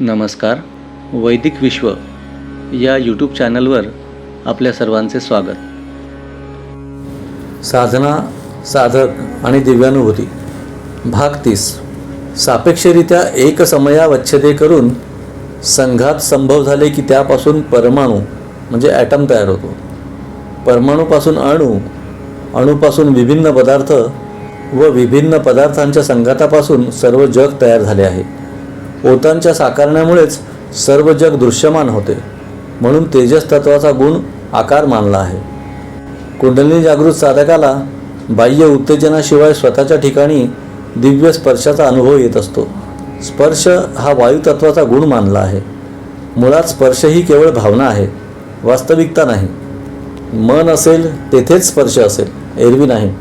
नमस्कार. वैदिक विश्व या यूट्यूब चॅनलवर आपल्या सर्वांचे स्वागत. साधना साधक आणि दिव्यानुभूती. भाग तीस. सापेक्षरित्या एक समयावच्छेदे करून संघात संभव झाले की त्यापासून परमाणू म्हणजे ॲटम तयार होतो. परमाणूपासून अणू अणूपासून विभिन्न पदार्थ व विभिन्न पदार्थांच्या संघातापासून सर्व जग तयार झाले आहे. ओतांच्या साकारण्यामुळेच सर्व जग दृश्यमान होते. म्हणून तेजस तत्वाचा गुण आकार मानला आहे. कुंडलिनी जागृत साधकाला बाह्य उत्तेजनाशिवाय स्वतःच्या ठिकाणी दिव्य स्पर्शाचा अनुभव येत असतो. स्पर्श हा वायुतत्वाचा गुण मानला आहे. मुळात स्पर्श ही केवळ भावना आहे वास्तविकता नाही. मन असेल तेथेच स्पर्श असेल एरवी नाही.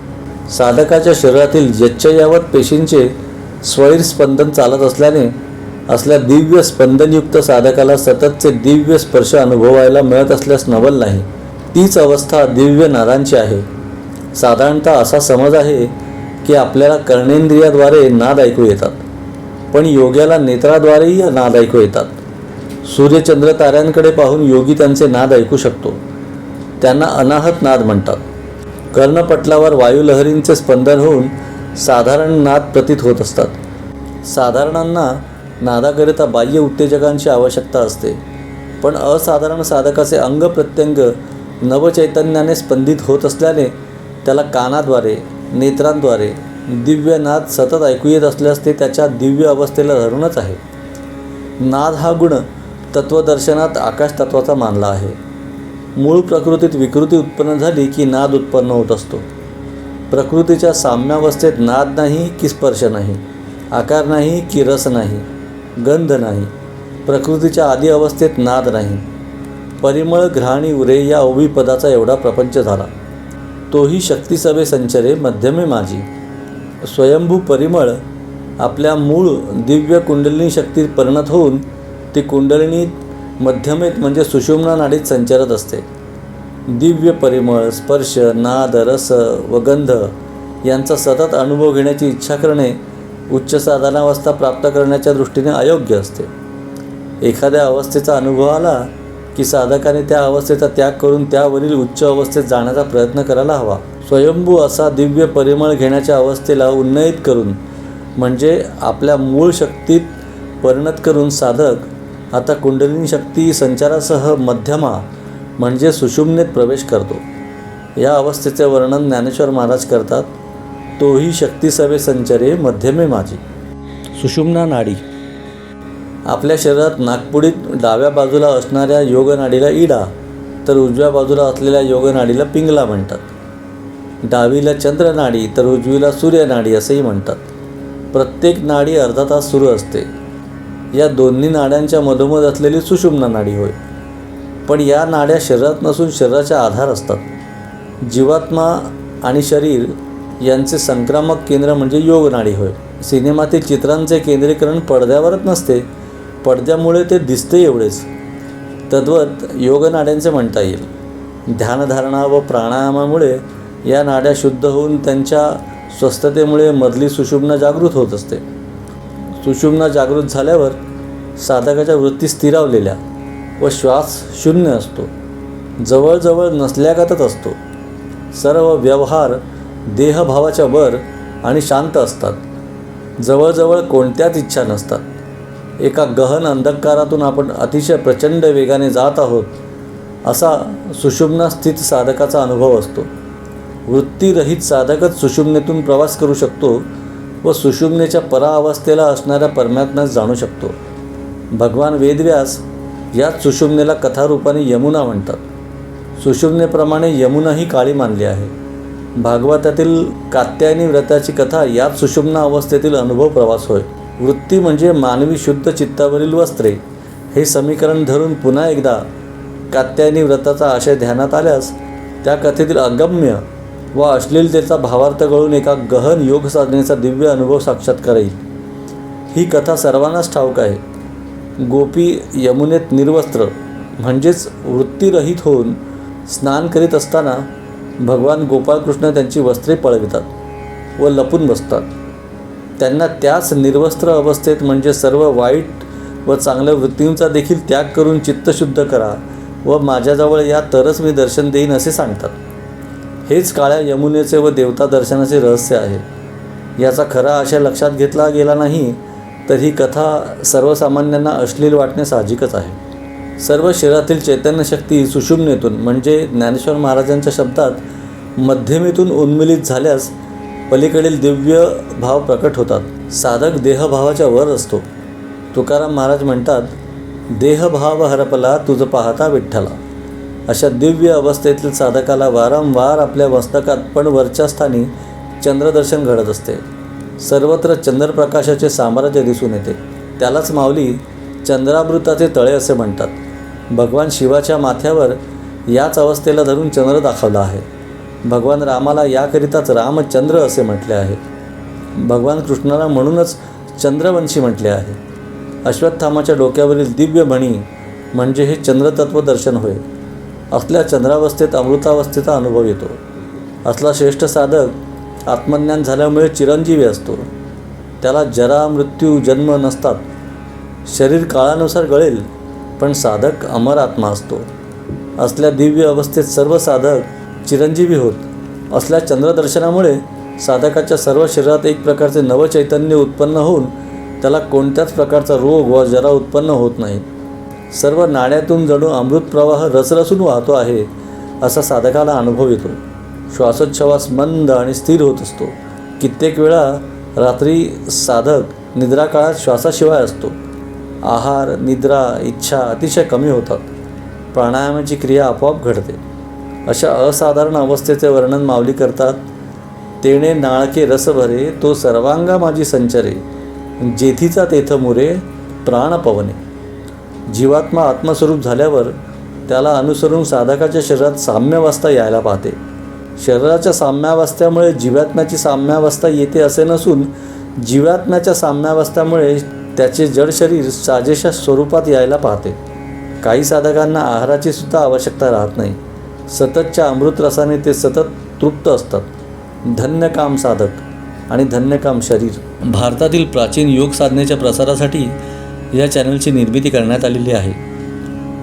साधकाच्या शरीरातील यच्चयावत पेशींचे स्वैर स्पंदन चालत असल्याने असल्या दिव्य स्पंदनयुक्त साधकाला सततचे दिव्य स्पर्श अनुभवायला मिळत असल्यास नवल नाही. तीच अवस्था दिव्य नादांची आहे. साधारणतः असा समज आहे की आपल्याला कर्णेंद्रियाद्वारे नाद ऐकू येतात पण योग्याला नेत्राद्वारेही नाद ऐकू येतात. सूर्यचंद्र ताऱ्यांकडे पाहून योगी त्यांचे नाद ऐकू शकतो. त्यांना अनाहत नाद म्हणतात. कर्णपटलावर वायुलहरींचे स्पंदन होऊन साधारण नाद प्रतीत होत असतात. साधारणांना नादाकरिता बाह्य उत्तेजकांची आवश्यकता असते. पण असाधारण साधकाचे अंग प्रत्यंग नवचैतन्याने स्पंदित होत असल्याने त्याला कानाद्वारे नेत्रांद्वारे दिव्य नाद सतत ऐकू येत असल्यास ते त्याच्या दिव्य अवस्थेला धरूनच आहे. नाद हा गुण तत्वदर्शनात आकाश तत्वाचा मानला आहे. मूळ प्रकृतीत विकृती उत्पन्न झाली की नाद उत्पन्न होत असतो. प्रकृतीच्या साम्यावस्थेत नाद नाही की स्पर्श नाही आकार नाही की रस नाही. गंध नाही. प्रकृतीच्या आदी अवस्थेत नाद नाही. परिमळ घ्राणी उरे या ओवी पदाचा एवढा प्रपंच झाला. तोही शक्तिसभे संचरे मध्यमे माझी स्वयंभू परिमळ आपल्या मूळ दिव्य कुंडलिनी शक्तीत परिणत होऊन ती कुंडलिनीत मध्यमेत म्हणजे सुषुम्ना नाडीत संचरत असते. दिव्य परिमळ स्पर्श नाद रस व गंध यांचा सतत अनुभव घेण्याची इच्छा करणे उच्च साधनावस्था प्राप्त करण्याच्या दृष्टीने अयोग्य असते. एखाद्या अवस्थेचा अनुभव आला की साधकाने त्या अवस्थेचा त्याग करून त्यावरील उच्च अवस्थेत जाण्याचा प्रयत्न करायला हवा. स्वयंभू असा दिव्य परिमळ घेण्याच्या अवस्थेला उन्नयित करून म्हणजे आपल्या मूळ शक्तीत परिणत करून साधक आता कुंडलिनी शक्ती संचारासह मध्यमा म्हणजे सुषुम्नेत प्रवेश करतो. या अवस्थेचे वर्णन ज्ञानेश्वर महाराज करतात. तोही शक्तिसभे संचरे मध्यमे माझी. सुषुम्ना नाडी. आपल्या शरीरात नागपुडीत डाव्या बाजूला असणाऱ्या योगनाडीला इडा तर उजव्या बाजूला असलेल्या योगनाडीला पिंगला म्हणतात. डावीला चंद्रनाडी तर उजवीला सूर्यनाडी असंही म्हणतात. प्रत्येक नाडी अर्धा तास सुरू असते. या दोन्ही नाड्यांच्या मधोमध असलेली सुषुम्ना नाडी होय. पण या नाड्या शरीरात नसून शरीराच्या आधार असतात. जीवात्मा आणि शरीर यांचे संक्रामक केंद्र म्हणजे योगनाडी होय. सिनेमातील चित्रांचे केंद्रीकरण पडद्यावरच नसते पडद्यामुळे ते दिसते एवढेच. तद्वत योगनाड्यांचे म्हणता येईल. ध्यानधारणा व प्राणायामामुळे या नाड्या शुद्ध होऊन त्यांच्या स्वस्थतेमुळे मधली सुषुम्ना जागृत होत असते. सुषुम्ना जागृत झाल्यावर साधकाच्या वृत्ती स्थिरावलेल्या व श्वास शून्य असतो. जवळजवळ नसल्यागतच असतो. सर्व व्यवहार देहभावाच्या वर आणि शांत असतात. जवळजवळ कोणत्याच इच्छा नसतात. एका गहन अंधकारातून आपण अतिशय प्रचंड वेगाने जात आहोत असा सुषुम्ना स्थित साधकाचा अनुभव असतो. वृत्तीरहित साधकच सुषुम्नेतून प्रवास करू शकतो व सुषुम्नेच्या पराअवस्थेला असणाऱ्या परमात्म्यास जाणू शकतो. भगवान वेदव्यास याच सुषुम्नेला कथारूपाने यमुना म्हणतात. सुषुम्नेप्रमाणे यमुना ही काळी मानली आहे. भागवतातील कात्यायनी व्रताची कथा याच सुषुम्ना अवस्थेतील अनुभव प्रवास होय. वृत्ती म्हणजे मानवी शुद्ध चित्तावरील वस्त्रे. हे समीकरण धरून पुन्हा एकदा कात्यायनी व्रताचा आशय ध्यानात आल्यास त्या कथेतील अगम्य व अश्लीलतेचा भावार्थ गळून एका गहन योग साधनेचा दिव्य अनुभव साक्षात्कार येईल ही कथा सर्वांनाच ठाऊक आहे. गोपी यमुनेत निर्वस्त्र म्हणजेच वृत्तीरहित होऊन स्नान करीत असताना भगवान गोपाळकृष्ण त्यांची वस्त्रे पळवितात व लपून बसतात. त्यांना त्याच निर्वस्त्र अवस्थेत म्हणजे सर्व वाईट व चांगल्या वृत्तींचा देखील त्याग करून चित्तशुद्ध करा व माझ्याजवळ या तरच मी दर्शन देईन असे सांगतात. हेच काळ्या यमुनेचे व देवता दर्शनाचे रहस्य आहे. याचा खरा आशय लक्षात घेतला गेला नाही तर ही कथा सर्वसामान्यांना अश्लील वाटणे साहजिकच आहे. सर्व शरीरातील चैतन्य शक्ती सुषुम्नेतून म्हणजे ज्ञानेश्वर महाराजांच्या शब्दात मध्यमेतून उन्मिलित झाल्यास पलीकडील दिव्य भाव प्रकट होतात. साधक देहभावाच्या वर असतो. तुकाराम महाराज म्हणतात देहभाव हरपला तुझं पाहता विठ्ठला. अशा दिव्य अवस्थेतील साधकाला वारंवार आपल्या मस्तकात पण वरच्या स्थानी चंद्रदर्शन घडत असते. सर्वत्र चंद्रप्रकाशाचे साम्राज्य दिसून येते. त्यालाच माऊली चंद्रामृताचे तळे असे म्हणतात. भगवान शिवाच्या माथ्यावर याच अवस्थेला धरून चंद्र दाखवला आहे. भगवान रामाला याकरिताच रामचंद्र असे म्हटले आहे. भगवान कृष्णाला म्हणूनच चंद्रवंशी म्हटले आहे. अश्वत्थामाच्या डोक्यावरील दिव्य म्हणी म्हणजे हे चंद्रतत्व दर्शन होय. असल्या चंद्रावस्थेत अमृतावस्थेचा अनुभव येतो. असला श्रेष्ठ साधक आत्मज्ञान झाल्यामुळे चिरंजीवी असतो. त्याला जरा मृत्यू जन्म नसतात. शरीर काळानुसार गळेल पण साधक अमर आत्मा असतो. असल्या दिव्य अवस्थेत सर्व साधक चिरंजीवी होत. असल्या चंद्रदर्शनामुळे साधकाच्या सर्व शरीरात एक प्रकारचे नवचैतन्य उत्पन्न होऊन त्याला कोणत्याच प्रकारचा रोग व जरा उत्पन्न होत नाही. सर्व नाण्यातून जणू अमृत प्रवाह रसरसून वाहतो आहे असा साधकाला अनुभव येतो. श्वासोच्छवास मंद आणि स्थिर होत असतो. कित्येक वेळा रात्री साधक निद्रा काळात श्वासाशिवाय असतो. आहार निद्रा इच्छा अतिशय कमी होतात. प्राणायामाची क्रिया आपोआप घडते. अशा असाधारण अवस्थेचे वर्णन माऊली करतात. तेणे नाळके रसभरे तो सर्वांगा माझी संचरे. जेथीचा तेथ मुरे प्राणपवने जीवात्मा आत्मस्वरूप झाल्यावर त्याला अनुसरून साधकाच्या शरीरात साम्यावस्था यायला पाहते. शरीराच्या साम्यावस्थेमुळे जीवात्म्याची साम्यावस्था येते असे नसून जीवात्म्याच्या साम्यावस्थेमुळे त्याचे जड शरीर साजेशा स्वरूपात यायला पाहते. काही साधकांना आहाराची सुद्धा आवश्यकता राहत नाही. सततच्या अमृतरसाने ते सतत तृप्त असतात. धन्यकाम साधक आणि धन्यकाम शरीर. भारतातील प्राचीन योग साधनेच्या प्रसारासाठी या चॅनलची निर्मिती करण्यात आलेली आहे.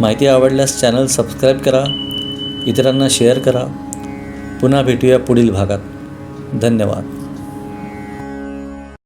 माहिती आवडल्यास चॅनल सबस्क्राईब करा इतरांना शेअर करा. पुन्हा भेटूया पुढील भागात. धन्यवाद.